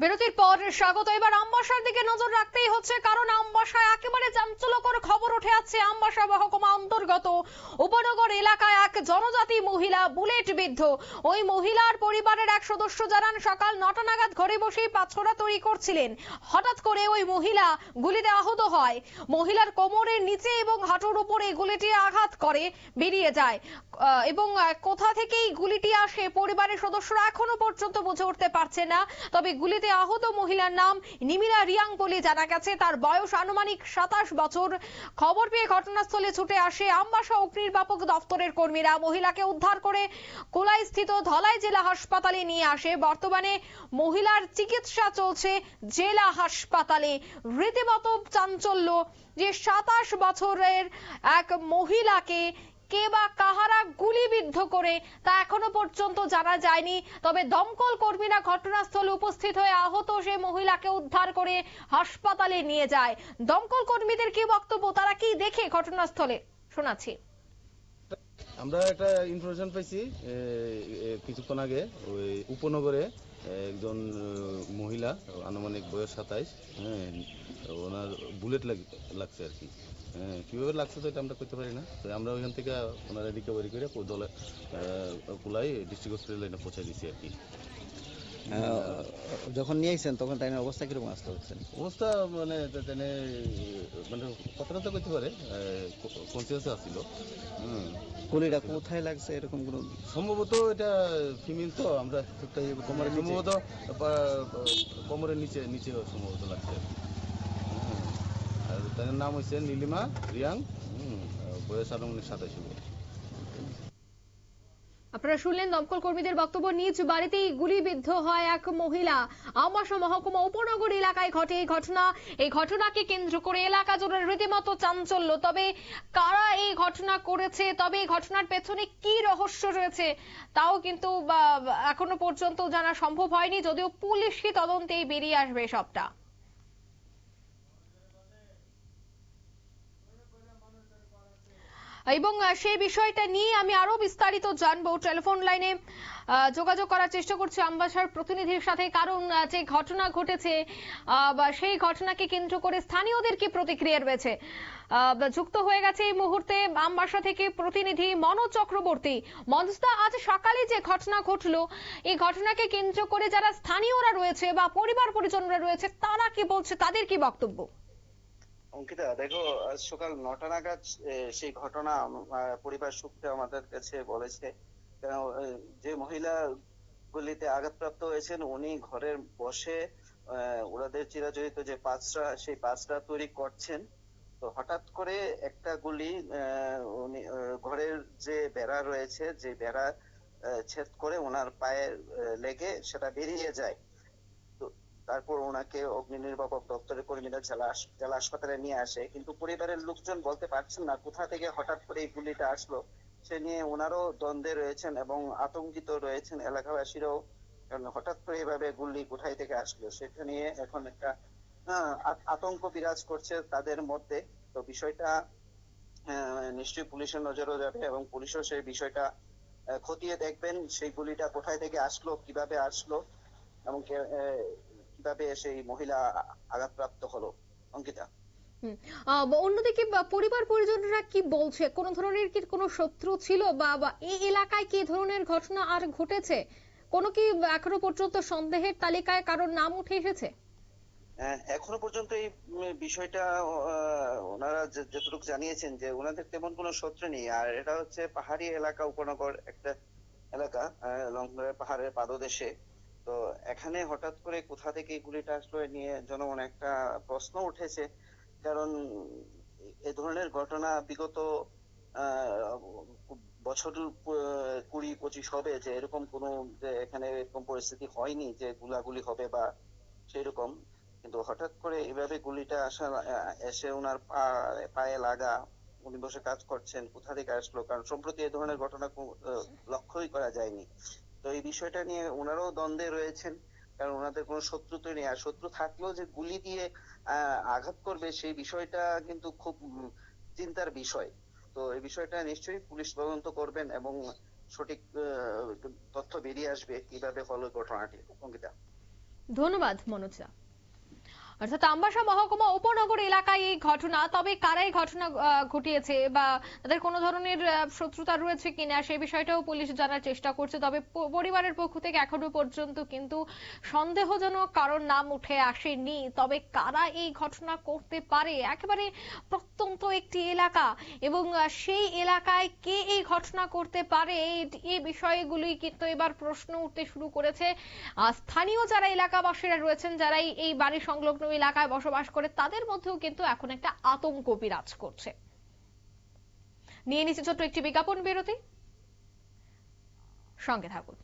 বিরতির পর স্বাগত। এবার আমবাসার দিকে নজর রাখতেই হচ্ছে, কারণ আমবাসায় একেবারে চাঞ্চল্যকর খবর উঠে আসছে আমবাসা মহকুমা অন্তর্গত। উপনগর এলাকায় এক জনজাতি মহিলা বুলেট বিদ্ধ। ওই মহিলার পরিবারের এক সদস্য জানান, সকাল নটা নাগাদ ঘরে বসেই পাছড়া তৈরি করছিলেন। হঠাৎ করে ওই মহিলা গুলিতে আহত হয়। মহিলার কোমরের নিচে এবং হাঁটুর উপরে গুলিটি আঘাত করে, বেরিয়ে যায়। এবং কোথা থেকেই গুলিটি আসে, পরিবারের সদস্যরা এখনও পর্যন্ত বুঝে উঠতে পারছে না। তবে গুলিতে আহত মহিলার নাম নিমিরা রিয়াং বলে জানা গেছে। তার বয়স আনুমানিক সাতাশ বছর। খবর পেয়ে ঘটনাস্থলে ছুটে আসে আমবাসা অগ্নিনির্বাপক দপ্তরের কর্মীরা। মহিলাকে উদ্ধার করে কোলাই স্থিত ধলাই জেলা হাসপাতালে নিয়ে আসে। বর্তমানে মহিলার চিকিৎসা চলছে জেলা হাসপাতালে। রীতিমতো চাঞ্চল্য যে সাতাশ বছরের এক মহিলাকে কে বা কাহারা গুলিবিদ্ধ করে তা এখনও পর্যন্ত জানা যায়নি। তবে দমকল কর্মীরা ঘটনাস্থলে উপস্থিত হয়ে আহত সে মহিলাকে উদ্ধার করে হাসপাতালে নিয়ে যায়। দমকল কর্মীদের কি বক্তব্য? তারা কি দেখে ঘটনাস্থলে? শোনাচ্ছি। আমরা একটা ইনফরমেশন পাইছি কিছুক্ষণ আগে ওই উপনগরে। একজন মহিলা, আনুমানিক বয়স সাতাইশ হ্যাঁ ওনার বুলেট লাগছে আর কি। হ্যাঁ কীভাবে লাগছে তো এটা আমরা করতে পারি না। তো আমরা ওইখান থেকে ওনারা রিকভারি করে দলে কুলাই ডিস্ট্রিক্ট হসপিটালে পৌঁছে দিছি আর কি। যখন নিয়ে আইছেন তখন তাই অবস্থা কীরকম আসতে হচ্ছেন অবস্থা মানে তেনে মানে কথাটা তো করতে পারে কনসিয়াসে আসছিল গুলিটা কোথায় লাগছে? এরকম কোনো সম্ভবত এটা ফিমেল তো আমরা ইয়ে সম্ভবত কোমরের নিচে নিচে সম্ভবত লাগছে। আর তার নাম হচ্ছে নীলিমা রিয়াং। হুম, বয়স আনুমানিক সাতাশ আপনারা শুনলেন দমকল কর্মীদের বক্তব্য নিজ বাড়িতেই গুলিবিদ্ধ হয় এক মহিলা। আমবাসা মহকুমা উপনগর এলাকায় ঘটে এই ঘটনা। এই ঘটনাকে কেন্দ্র করে এলাকা জুড়ে রীতিমতো চাঞ্চল্য। তবে কারা এই ঘটনা করেছে? তবে এই ঘটনার পেছনে কি রহস্য রয়েছে? তাও কিন্তু এখনও পর্যন্ত জানা সম্ভব হয়নি, যদিও পুলিশি তদন্তেই বেরিয়ে আসবে সবটা এবং সেই বিষয়টা নিয়ে আমি আরও বিস্তারিত জানব। টেলিফোন লাইনে যোগাযোগ করার চেষ্টা করছি আমবাসার প্রতিনিধির সাথে। কারণ যে ঘটনা ঘটেছে বা সেই ঘটনাকে কেন্দ্র করে স্থানীয়দের কি প্রতিক্রিয়া রয়েছে? যুক্ত হয়ে গেছে এই মুহূর্তে আমবাসা থেকে প্রতিনিধি মনোজ চক্রবর্তী। মনজদা আজ সকালে যে ঘটনা ঘটলো, এই ঘটনাকে কেন্দ্র করে যারা স্থানীয়রা রয়েছে বা পরিবার পরিজনরা রয়েছে, তারা কি বলছে, তাদের কি বক্তব্য? অঙ্কিতা, দেখো সকাল নটা নাগাদ সেই ঘটনা পরিবার সূত্রে আমাদের কাছে বলেছে। কেন যে মহিলা গুলিতে আঘাতপ্রাপ্ত হয়েছেন, উনি ঘরের বসে ওনাদের চিরাচরিত যে পাঁচটা সেই পাঁচটা তৈরি করছেন। তো হঠাৎ করে একটা গুলি উনি ঘরের যে বেড়া রয়েছে, যে বেড়া ছেদ করে ওনার পায়ে লেগে সেটা বেরিয়ে যায়। তারপর ওনাকে অগ্নি নির্বাপক দপ্তরের কর্মীরা জেলা জেলা হাসপাতালে নিয়ে আসে। কিন্তু পরিবারের লোকজন বলতে পারছেন না কোথা থেকে হঠাৎ করে এই গুলিটা আসলো। সে নিয়ে ওনারও দ্বন্দ্বে রয়েছেন এবং আতঙ্কিত রয়েছেন এলাকাবাসীরাও। কারণ হঠাৎ করে এভাবে গুলি কোথায় থেকে আসলো, সেটা নিয়ে এখন একটা আতঙ্ক বিরাজ করছে তাদের মধ্যে। তো বিষয়টা নিশ্চয়ই পুলিশের নজরও যাবে এবং পুলিশও সেই বিষয়টা খতিয়ে দেখবেন সেই গুলিটা কোথায় থেকে আসলো, কীভাবে আসলো এবং কীভাবে সেই মহিলা আঘাতপ্রাপ্ত হলো? অঙ্কিতা। অন্যদিকে পরিবার পরিজনরা কি বলছে? কোন ধরনের কি কোনো শত্রু ছিল? বা এই এলাকায় কি ধরনের ঘটনা আর ঘটেছে? কোনো কি এখনও পর্যন্ত সন্দেহের তালিকায় কারোর নাম উঠে এসেছে? এখনও পর্যন্ত এই বিষয়টা ওনারা যতটুকু জানিয়েছেন যে ওনাদের তেমন কোনো শত্রু নেই। আর এটা হচ্ছে পাহাড়ি এলাকা উপনগর একটা এলাকা আহ, পাহাড়ের পাদদেশে। তো এখানে হঠাৎ করে কোথা থেকে গুলিটা আসলো নিয়ে জনমনে একটা প্রশ্ন উঠেছে। কারণ এ ধরনের ঘটনা বিগত বছর কুড়ি, পঁচিশ হবে যে এরকম কোনো যে এখানে এরকম পরিস্থিতি হয়নি যে গুলাগুলি হবে বা সেরকম। কিন্তু হঠাৎ করে এভাবে গুলিটা আসা, এসে ওনার পায়ে লাগা, উনি বসে কাজ করছেন, কোথা থেকে আসলো? কারণ সম্প্রতি এ ধরনের ঘটনা লক্ষ্যই করা যায়নি। তো এই বিষয়টা নিয়ে ওনারাও দ্বন্দ্বে রয়েছেন, কারণ ওনাদের কোনো শত্রু তো নেই। আর শত্রু থাকলেও যে গুলি দিয়ে আঘাত করবে সেই বিষয়টা কিন্তু খুব চিন্তার বিষয়। তো এই বিষয়টা নিশ্চয়ই পুলিশ তদন্ত করবেন এবং সঠিক তথ্য বেরিয়ে আসবে কীভাবে হলো ঘটনাটি। অঙ্কিতা। ধন্যবাদ মনোজা অর্থাৎ আমবাসা মহকুমা উপনগর এলাকায় এই ঘটনা, তবে কারা এই ঘটনা ঘটিয়েছে বা তাদের কোনো ধরনের শত্রুতা রয়েছে কিনা সেই বিষয়টাও পুলিশ জানার চেষ্টা করছে। তবে পরিবারের পক্ষ থেকে এখনও পর্যন্ত কিন্তু সন্দেহজনক কারণ নাম উঠে আসেনি। তবে কারা এই ঘটনা করতে পারে? একেবারে প্রত্যন্ত একটি এলাকা এবং সেই এলাকায় কে এই ঘটনা করতে পারে? এই- বিষয়গুলি কিন্তু এবার প্রশ্ন উঠতে শুরু করেছে। স্থানীয় যারা এলাকাবাসীরা রয়েছেন যারা এই বাড়ি সংলগ্ন এলাকায় বসবাস করে তাদের মধ্যেও কিন্তু এখন একটা আতঙ্ক বিরাজ করছে। নিয়ে নিচ্ছে ছোট্ট একটি বিজ্ঞাপন বিরতি। সঙ্গে থাকুন।